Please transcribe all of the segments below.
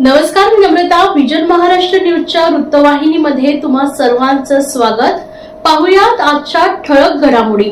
नमस्कार मी नम्रता. विजन महाराष्ट्र न्यूजच्या वृत्तवाहिनीमध्ये तुम्हा सर्वांचं स्वागत. पाहुयात आजच्या ठळक घडामोडी.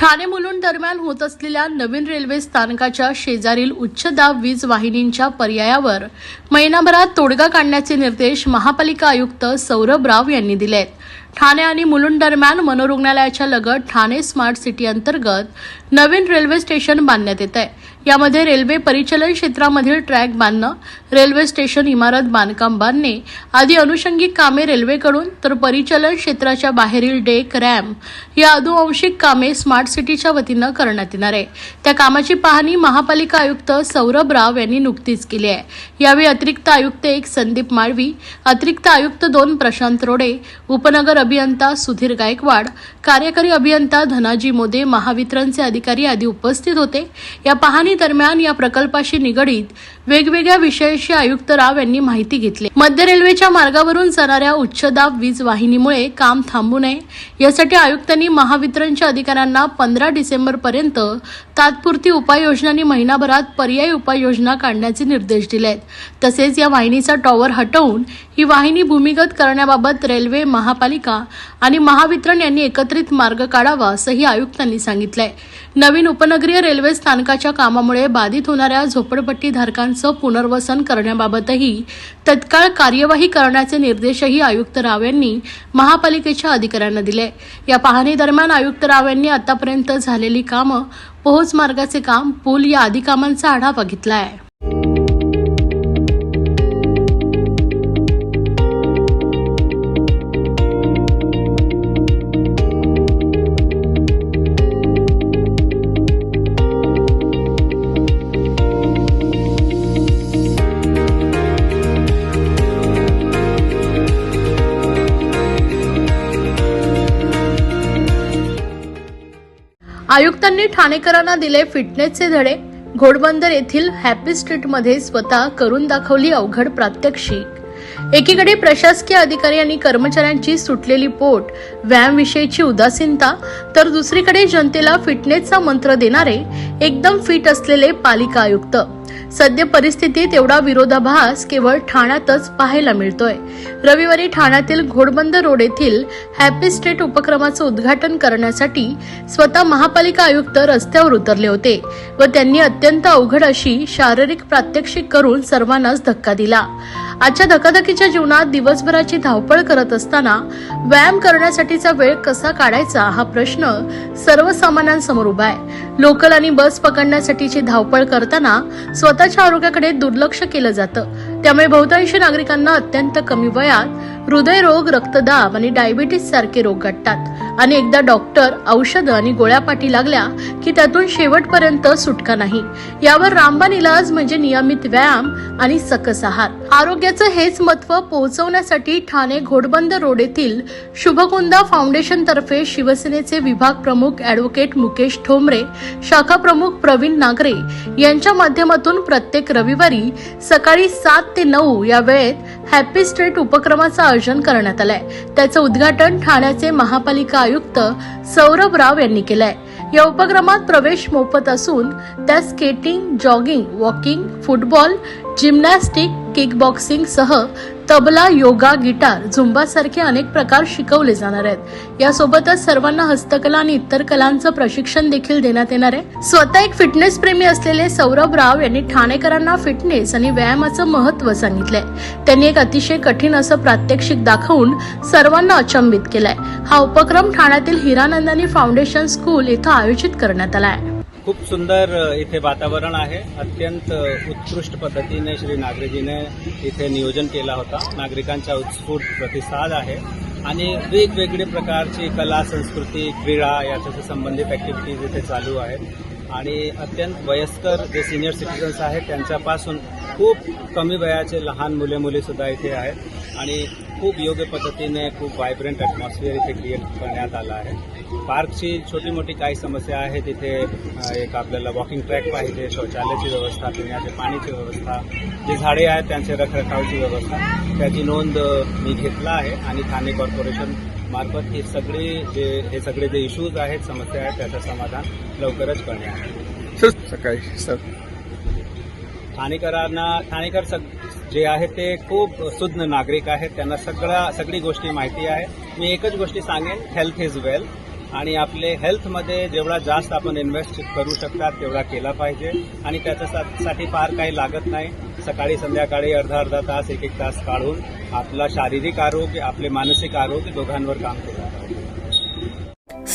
ठाणे मुलुंड दरम्यान होत असलेल्या नवीन रेल्वे स्थानकाच्या शेजारील उच्च दाब वीज वाहिनींच्या पर्यायावर महिनाभरात तोडगा काढण्याचे निर्देश महापालिका आयुक्त सौरभ राव यांनी दिले आहेत ठाणे आणि मुलुंड दरम्यान मनोरुग्णालयाच्या लगत ठाणे स्मार्ट सिटी अंतर्गत नवीन रेल्वे स्टेशन बांधण्यात येत आहे यामध्ये रेल्वे परिचलन क्षेत्रामधील ट्रॅक बांधणं रेल्वे स्टेशन इमारत बांधकाम बांधणे आदी अनुषंगिक कामे रेल्वेकडून तर परिचलन क्षेत्राच्या बाहेरील डेक रॅम्प या अनुवंशिक कामे स्मार्ट सिटीच्या वतीनं करण्यात येणार आहे. त्या कामाची पाहणी महापालिका आयुक्त सौरभ राव यांनी नुकतीच केली आहे. यावेळी अतिरिक्त आयुक्त एक संदीप माळवी अतिरिक्त आयुक्त दोन प्रशांत रोडे उपन उपनगर अभियंता सुधीर गायकवाड कार्यकारी अभियंता धनाजी मोदे महावितरणचे अधिकारी आदी उपस्थित होते. या पाहणी दरम्यान या प्रकल्पाशी निगडीत वेगवेगळ्या विषयाशी आयुक्त राव यांनी माहिती घेतली. मध्य रेल्वेच्या मार्गावरून जाणाऱ्या उच्चदाब वीज वाहिनीमुळे काम थांबू नये. यासाठी आयुक्तांनी महावितरणच्या अधिकाऱ्यांना पंधरा डिसेंबर पर्यंत तात्पुरती उपाययोजनांनी महिनाभरात पर्यायी उपाययोजना काढण्याचे निर्देश दिले आहेत तसेच या वाहिनीचा टॉवर हटवून ही वाहिनी भूमिगत करण्याबाबत रेल्वे महापालिका आणि महावितरण यांनी एकत्र एकत्रित मार्ग काढावा असंही आयुक्तांनी सांगितलंय. नवीन उपनगरीय रेल्वे स्थानकाच्या कामामुळे बाधित होणाऱ्या झोपडपट्टी धारकांचं पुनर्वसन करण्याबाबतही तत्काळ कार्यवाही करण्याचे निर्देशही आयुक्त राव यांनी महापालिकेच्या अधिकाऱ्यांना दिले. या पाहणी दरम्यान आयुक्त राव यांनी आतापर्यंत झालेली कामं पोहोच मार्गाचे काम पूल या आदी कामांचा आढावा घेतला आहे आयुक्तांनी ठाणेकरांना दिले फिटनेसचे धडे. घोडबंदर येथील हॅपी स्ट्रीटमध्ये स्वतः करून दाखवली अवघड प्रात्यक्षिक. एकीकडे प्रशासकीय अधिकारी आणि कर्मचाऱ्यांची सुटलेली पोट व्यायामविषयीची उदासीनता तर दुसरीकडे जनतेला फिटनेसचा मंत्र देणारे एकदम फिट असलेले पालिका आयुक्त. सद्य परिस्थितीत एवढा विरोधाभास केवळ ठाण्यातच पाहायला मिळतोय. रविवारी ठाण्यातील घोडबंद रोड येथील हॅपी स्टेट उपक्रमाचं उद्घाटन करण्यासाठी स्वतः महापालिका आयुक्त रस्त्यावर उतरले होते व त्यांनी अत्यंत अवघड अशी शारीरिक प्रात्यक्षिक करून सर्वांनाच धक्का दिला. आजच्या धकाधकीच्या जीवनात दिवसभराची धावपळ करत असताना व्यायाम करण्यासाठीचा वेळ कसा काढायचा हा प्रश्न सर्वसामान्यांसमोर उभा आहे. लोकल आणि बस पकडण्यासाठीची धावपळ करताना स्वतःच्या आरोग्याकडे दुर्लक्ष केलं जातं. त्यामुळे बहुतांशी नागरिकांना अत्यंत कमी वयात हृदयरोग रक्तदाब आणि डायबिटीस सारखे रोग गाठतात आणि एकदा डॉक्टर औषधं आणि गोळ्या पाठी लागल्या की त्यातून शेवटपर्यंत सुटका नाही. यावर रामबाण इलाज म्हणजे नियमित व्यायाम आणि सकस आहार. आरोग्याचं हेच महत्त्व पोहोचवण्यासाठी ठाणे घोडबंद रोड येथील शुभकुंदा फाउंडेशन तर्फे शिवसेनेचे विभाग प्रमुख अॅडव्होकेट मुकेश ठोंबरे शाखा प्रमुख प्रवीण नागरे यांच्या माध्यमातून प्रत्येक रविवारी सकाळी सात ते नऊ या वेळेत हॅपी स्ट्रीट उपक्रमाचं आयोजन करण्यात आलंय. त्याचं उद्घाटन ठाण्याचे महापालिका आयुक्त सौरभ राव यांनी केलंय. या उपक्रमात प्रवेश मोफत असून त्या skating jogging walking football gymnastic kickboxing सह तबला योगा गिटार झुंबा सारखे अनेक प्रकार शिकवले जाणार आहेत. यासोबतच सर्वांना हस्तकला आणि इतर कलांचं प्रशिक्षण देखील देण्यात येणार आहे. स्वतः एक फिटनेस प्रेमी असलेले सौरभ राव यांनी ठाणेकरांना फिटनेस आणि व्यायामाचं महत्त्व सांगितलंय. त्यांनी एक अतिशय कठीण असं प्रात्यक्षिक दाखवून सर्वांना अचंबित केलाय. हा उपक्रम ठाण्यातील हिरानंदानी फाउंडेशन स्कूल इथं आयोजित करण्यात आला आहे. खूप सुंदर इथे वातावरण आहे. अत्यंत उत्कृष्ट पद्धतीने श्री नागरेजीने इथे नियोजन केला होता. नागरिकांचा उत्स्फूर्त प्रतिसाद आहे. आणि वेगवेगळे प्रकारची कला संस्कृती क्रीडा याच्याशी संबंधित ॲक्टिव्हिटीज इथे चालू आहेत. आणि अत्यंत वयस्कर जे सिनियर सिटीजन्स आहेत त्यांच्यापासून खूप कमी वयाचे लहान मुले मुलीसुद्धा इथे आहेत. आणि खूप योग्य पद्धतीने खूप व्हायब्रंट ॲटमॉस्फिअर इथे क्रिएट करण्यात आलं आहे. पार्कची छोटी मोठी काही समस्या आहेत तिथे एक आपल्याला वॉकिंग ट्रॅक पाहिजे शौचालयाची व्यवस्था पिण्याच्या पाण्याची व्यवस्था जे झाडे आहेत त्यांचे रखरखावची व्यवस्था त्याची नोंद मी घेतला आहे. आणि ठाणे कॉर्पोरेशन मार्फत हे सगळे जे हे सगळे जे इश्यूज आहेत समस्या आहेत त्याचं समाधान लवकरच करण्यात येईल. सकाळी सर. ठाणेकरांना ठाणेकर सग जे आहेत ते खूप सुज्ञ नागरिक आहेत. त्यांना सगळ्या सगळी गोष्टी माहिती आहे. मी एकच गोष्टी सांगेन हेल्थ इज वेल आणि आपले हेल्थमध्ये जेवढा जास्त आपण इन्व्हेस्ट करू शकतात तेवढा केला पाहिजे. आणि त्याच्यासाठी फार काही लागत नाही. सकाळी संध्याकाळी अर्धा अर्धा तास एक एक तास काढून आपला शारीरिक आरोग्य आपले मानसिक आरोग्य दोघांवर काम केलं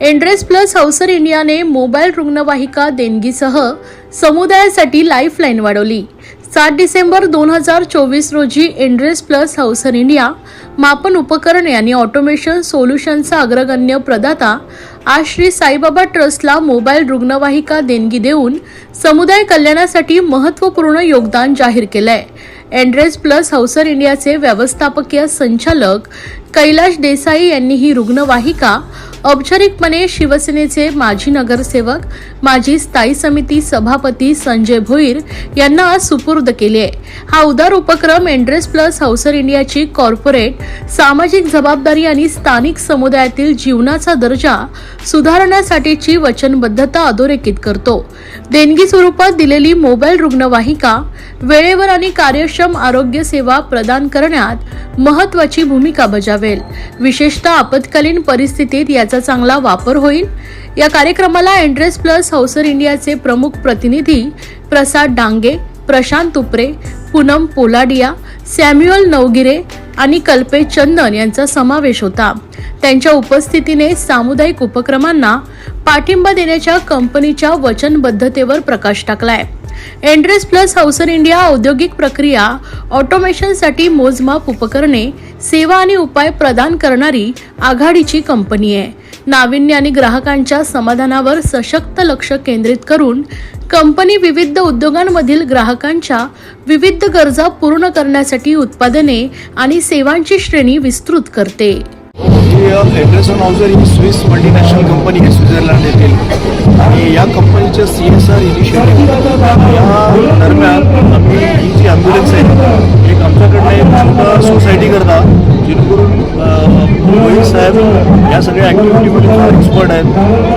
एंड्रेस प्लस हौसर इंडियाने मोबाईल रुग्णवाहिका देणगीसह समुदायासाठी लाईफलाईन वाढवली. सात डिसेंबर दोन हजार चोवीस रोजी एंड्रेस प्लस हौसर इंडिया मापन उपकरणे आणि ऑटोमेशन सोल्युशनचा अग्रगण्य प्रदाता आज श्री साईबाबा ट्रस्टला मोबाईल रुग्णवाहिका देणगी देऊन समुदाय कल्याणासाठी महत्त्वपूर्ण योगदान जाहीर केलंय. एंड्रेस प्लस हौसर इंडियाचे व्यवस्थापकीय संचालक कैलाश देसाई यांनी ही रुग्णवाहिका औपचारिकपणे शिवसेनेचे माजी नगरसेवक माजी स्थायी समिती सभापती संजय भोईर यांना आज सुपूर्द केली आहे. हा उदार उपक्रम एंड्रेस प्लस हौसर इंडियाची कॉर्पोरेट सामाजिक जबाबदारी आणि स्थानिक समुदायातील जीवनाचा दर्जा सुधारण्यासाठीची वचनबद्धता अधोरेखित करतो. देणगी स्वरूपात दिलेली मोबाईल रुग्णवाहिका वेळेवर आणि कार्यक्षम आरोग्य सेवा प्रदान करण्यात महत्वाची भूमिका बजावेल. विशेषतः आपत्कालीन परिस्थितीत याचा चांगला वापर होईल. या कार्यक्रमाला एंड्रेस प्लस हौसर इंडियाचे प्रमुख प्रतिनिधी प्रसाद डांगे प्रशांत तुपरे पूनम पोलाडिया सॅम्युअल नवगिरे आणि कल्पेश चंदन यांचा समावेश होता. त्यांच्या उपस्थितीने सामुदायिक उपक्रमांना पाठिंबा देण्याच्या कंपनीच्या वचनबद्धतेवर प्रकाश टाकलाय. एंड्रेस प्लस हाऊसर इंडिया औद्योगिक प्रक्रिया ऑटोमेशनसाठी मोजमाप उपकरणे सेवा आणि उपाय प्रदान करणारी आघाडीची कंपनी आहे. नाविन्य आणि ग्राहकांच्या समाधानावर सशक्त लक्ष केंद्रित करून कंपनी विविध उद्योगांमधील ग्राहकांच्या विविध गरजा पूर्ण करण्यासाठी उत्पादने आणि सेवांची श्रेणी विस्तृत करते. ही एड्रेसन हाऊसर ही स्विस मल्टीनॅशनल कंपनी आहे स्वित्झर्लंड येथील. आणि या कंपनीच्या सी एस आर इनिशिएटिव्ह या दरम्यान आम्ही ही जी ॲम्ब्युलन्स आहे एक आमच्याकडनं एक छोटा सोसायटी करता जेणेकरून मोहित साहेब या सगळ्या ॲक्टिव्हिटीमध्ये एक्सपर्ट आहेत.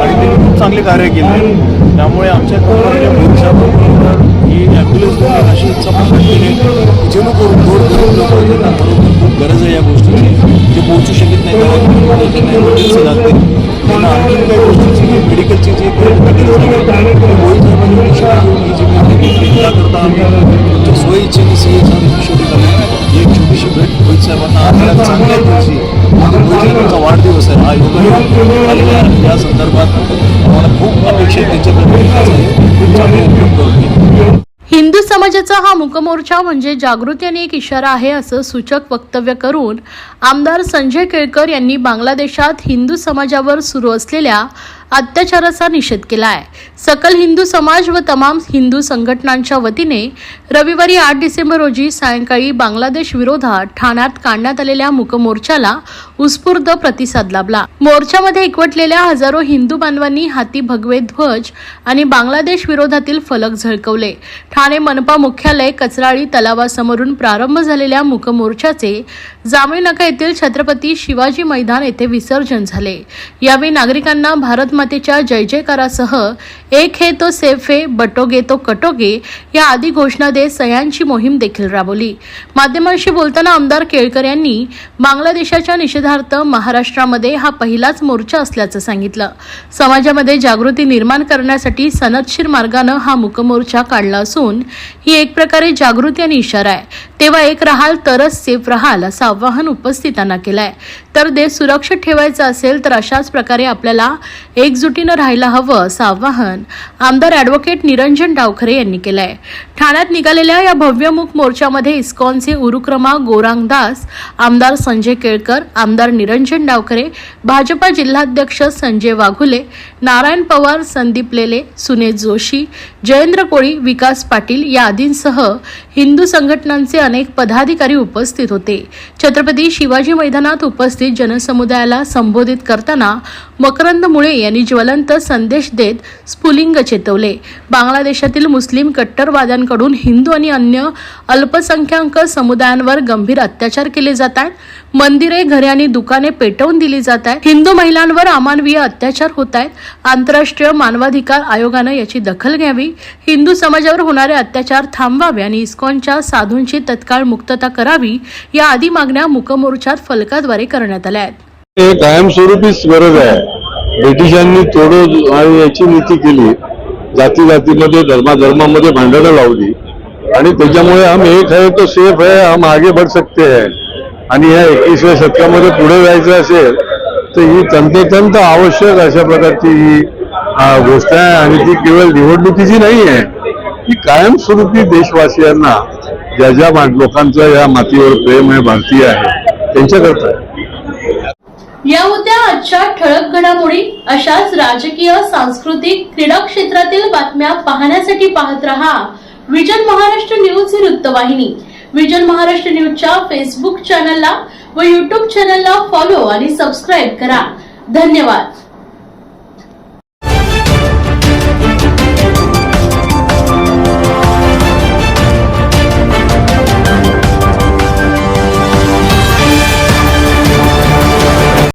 आणि त्यांनी खूप चांगले कार्य केले. त्यामुळे आमच्या कंपनीने मोहित साहेब ही देखील अशी गरज आहे या गोष्टीची जे पोहोचू शकत नाही लागते जी मेडिकलची जी मेडिकल आहे मोहित साहेबांनी ही सी ही भेट मोहित साहेबांना या चांगल्या दिवशी मोहित साहेबांचा वाढदिवस हा संदर्भात आम्हाला खूप अपेक्षा त्यांच्याकडे उपयोग करून हिंदू समाजाचा हा मुकमोर्चा म्हणजे जागृती आणि एक इशारा आहे असं सूचक वक्तव्य करून आमदार संजय केळकर यांनी बांगलादेशात हिंदू समाजावर सुरू असलेल्या अत्याचाराचा निषेध केला आहे सकल हिंदू समाज व तमाम हिंदू संघटनांच्या वतीने रविवारी आठ डिसेंबर रोजी सायंकाळी बांगलादेश विरोधात ठाण्यात काढण्यात आलेल्या मुकमोर्चाला उत्स्फूर्त प्रतिसाद लाभला. मोर्चामध्ये एकवटलेल्या हजारो हिंदू बांधवांनी हाती भगवे ध्वज आणि बांगलादेश विरोधातील फलक झळकवले. ठाणे मनपा मुख्यालय कचराळी तलावासमोरून प्रारंभ झालेल्या मुकमोर्चाचे जांभळीनाका येथील छत्रपती शिवाजी मैदान येथे विसर्जन झाले. यावेळी नागरिकांना भारत मातेच्या जय जयकारासह एक हे तो सेफ हे बटोगे तो कटोगे या आदी घोषणा देत सह्यांची मोहीम देखील राबवली. माध्यमांशी बोलताना आमदार केळकर यांनी बांगलादेशाच्या निषेधार्थ महाराष्ट्रामध्ये हा पहिलाच मोर्चा असल्याचं सांगितलं. समाजामध्ये जागृती निर्माण करण्यासाठी सनदशीर मार्गानं हा मुकमोर्चा काढला असून ही एक प्रकारे जागृती आणि इशारा आहे. तेव्हा एक राहाल तरच सेफ राहाल असा आवाहन उपस्थितांना केलंय. तर देश सुरक्षित ठेवायचा असेल तर अशाच प्रकारे आपल्याला एकजुटीनं राहायला हवं असं आवाहन आमदार ॲडव्होकेट निरंजन डावखरे यांनी केलंय. ठाण्यात निघालेल्या या भव्यमुख मोर्चामध्ये इस्कॉनचे उरुक्रमा गोरांगदास आमदार संजय केळकर आमदार निरंजन डावखरे भाजपा जिल्हाध्यक्ष संजय वाघुले नारायण पवार संदीप लेले सुनेत जोशी जयेंद्र कोळी विकास पाटील या आदींसह हिंदू संघटनांचे अनेक पदाधिकारी उपस्थित होते. छत्रपती शिवाजी मैदानात उपस्थित जनसमुदायाला संबोधित करताना मकरंद मुळे यांनी ज्वलंत संदेश देत स्फुलिंग चेतवले. बांगलादेशातील मुस्लिम कट्टरवाद्यांकडून हिंदू आणि अन्य अल्पसंख्याक समुदायांवर गंभीर अत्याचार केले जात आहेत. मंदिरे घरे आणि दुकाने पेटवून दिली जात आहेत. हिंदू महिलांवर अमानवीय अत्याचार होत आहेत. आंतरराष्ट्रीय मानवाधिकार आयोगानं याची दखल घ्यावी. हिंदू समाजावर होणारे अत्याचार थांबवावे आणि इस्कॉनच्या साधूंची तत्काळ मुक्तता करावी या आदी मागण्या मुकमोर्चात फलकाद्वारे करण्यात आल्या आहेत. हे कायमस्वरूपीच गरज आहे. ब्रिटिशांनी तोडो आणि याची नीती केली. जाती जातीमध्ये धर्माधर्मामध्ये भांडणं लावली. आणि त्याच्यामुळे हम एक आहे तो सेफ आहे हम आगे बढ़ सकते है. आणि या एकवीसव्या शतकामध्ये पुढे जायचं असेल तर ही तंतोतंत आवश्यक अशा प्रकारची ही गोष्ट आहे आणि ती केवळ निवडणुकीची नाही आहे. ती कायमस्वरूपी देशवासियांना ज्या ज्या लोकांचं या मातीवर प्रेम आहे भारतीय आहे त्यांच्याकरता या होत्या आजच्या ठळक घडामोडी अशाच राजकीय सांस्कृतिक क्रीडा क्षेत्रातील बातम्या पाहण्यासाठी पाहत रहा विजन महाराष्ट्र न्यूज ही वृत्तवाहिनी. विजन महाराष्ट्र न्यूजच्या फेसबुक चॅनलला व युट्यूब चॅनलला फॉलो आणि सबस्क्राईब करा. धन्यवाद.